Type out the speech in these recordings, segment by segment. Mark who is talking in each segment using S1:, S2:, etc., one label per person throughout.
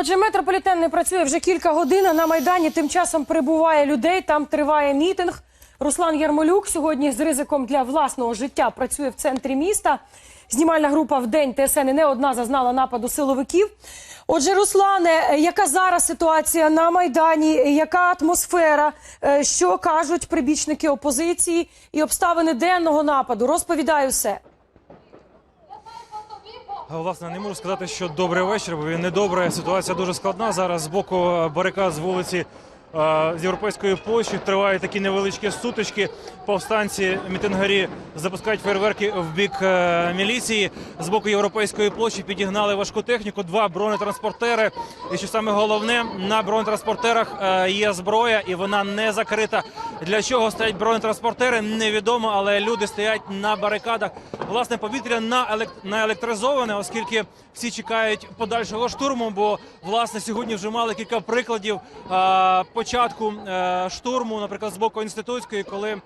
S1: Отже, метрополітен не працює вже кілька годин. На майдані тим часом прибуває людей. Там триває мітинг. Руслан Ярмолюк сьогодні з ризиком для власного життя працює в центрі міста. Знімальна група в день ТСН не одна зазнала нападу силовиків. Отже, Руслане, яка зараз ситуація на майдані? Яка атмосфера? Е, Що кажуть прибічники опозиції і обставини денного нападу? Розповідаю все.
S2: Власне, не можу сказати, що добрий вечір, бо він не добре. Ситуація дуже складна. Зараз з боку барикад з вулиці е, з європейської площі тривають такі невеличкі сутички. Повстанці мітингарі запускають фейерверки в бік е, міліції. З боку європейської площі підігнали важку техніку, два бронетранспортери. І що саме головне, на бронетранспортерах е, є зброя, і вона не закрита. Для чого стоять бронетранспортери, невідомо, але люди стоять на барикадах. Власне, повітря на елек... наелектризоване, оскільки всі чекають подальшого штурму. Бо власне сьогодні вже мали кілька прикладів початку е, штурму, наприклад, з боку інститутської, коли.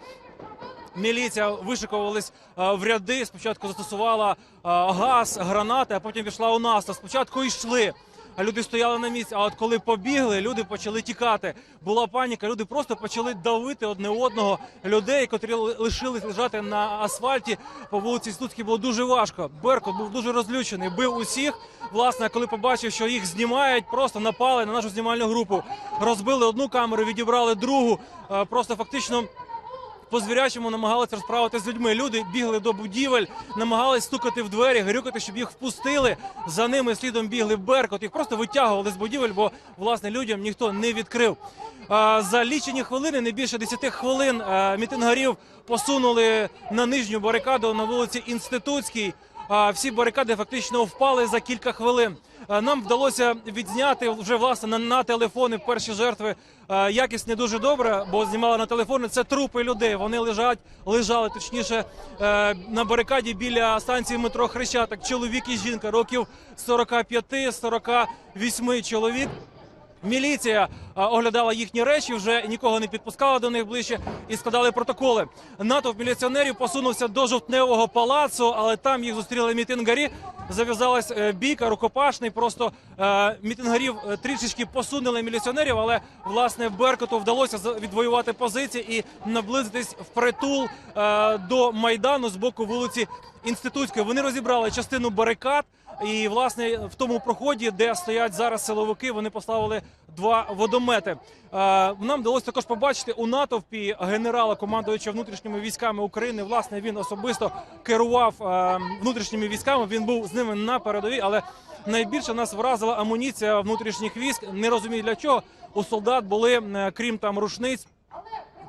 S2: Міліція вишикувалась а, в ряди. Спочатку застосувала газ, гранати, а потім пішла у наступ. Спочатку йшли. А люди стояли на місці. А от коли побігли, люди почали тікати. Була паніка. Люди просто почали давити одне одного. Людей, котрі лишились лежати на асфальті по вулиці Стуцькій, було дуже важко. Беркут був дуже розлючений, бив усіх. Власне, коли побачив, що їх знімають, просто напали на нашу знімальну групу. Розбили одну камеру, відібрали другу. Е, Просто фактично по звірячому намагалися розправити з людьми. Люди бігли до будівель, намагались стукати в двері, грюкати, щоб їх впустили. За ними слідом бігли беркот. Їх просто витягували з будівель, бо власне людям ніхто не відкрив. За лічені хвилини, не більше 10 хвилин, мітингарів посунули на нижню барикаду на вулиці Інститутській. Всі барикади фактично впали за кілька хвилин. Нам вдалося відзняти вже власне на, на телефони перші жертви. Якість не дуже добра, бо знімали на телефони. Це трупи людей. Вони лежать, лежали точніше е, на барикаді біля станції метро Хрещатик. Чоловік і жінка років 45-48 чоловік. Міліція оглядала їхні речі, вже нікого не підпускала до них ближче і складали протоколи. Натовп міліціонерів посунувся до жовтневого палацу, але там їх зустріли мітингарі. Зав'язалась е, бійка, рукопашний. Просто е, мітингарів е, трішечки посунули міліціонерів, але власне Беркуту вдалося відвоювати позиції і наблизитись впритул е, до майдану з боку вулиці Інститутської. Вони розібрали частину барикад. І власне в тому проході, де стоять зараз силовики, вони поставили два водомети. Е, Нам вдалося також побачити у натовпі генерала, командуючи внутрішніми військами України. Власне він особисто керував е, внутрішніми військами. Він був з ними на передовій, але найбільше нас вразила амуніція внутрішніх військ. Не розумію для чого. У солдат були е, крім там рушниць,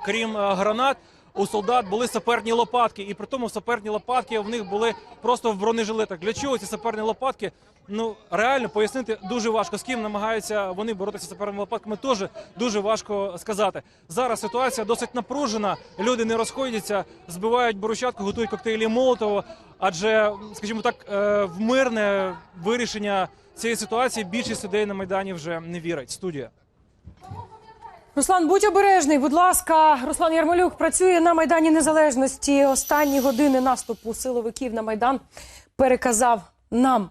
S2: крім гранат. У солдат були саперні лопатки, і при тому саперні лопатки в них були просто в бронежилетах. Для чого ці саперні лопатки? Ну реально пояснити дуже важко. З ким намагаються вони боротися з саперними лопатками, теж дуже важко сказати. Зараз ситуація досить напружена. Люди не розходяться, збивають борощатку, готують коктейлі Молотова. Адже, скажімо так, е, в мирне вирішення цієї ситуації більшість людей на майдані вже не вірить. Студія.
S1: Руслан, будь обережний, будь ласка. Руслан Ярмолюк працює на Майдані Незалежності. Останні години наступу силовиків на Майдан переказав нам.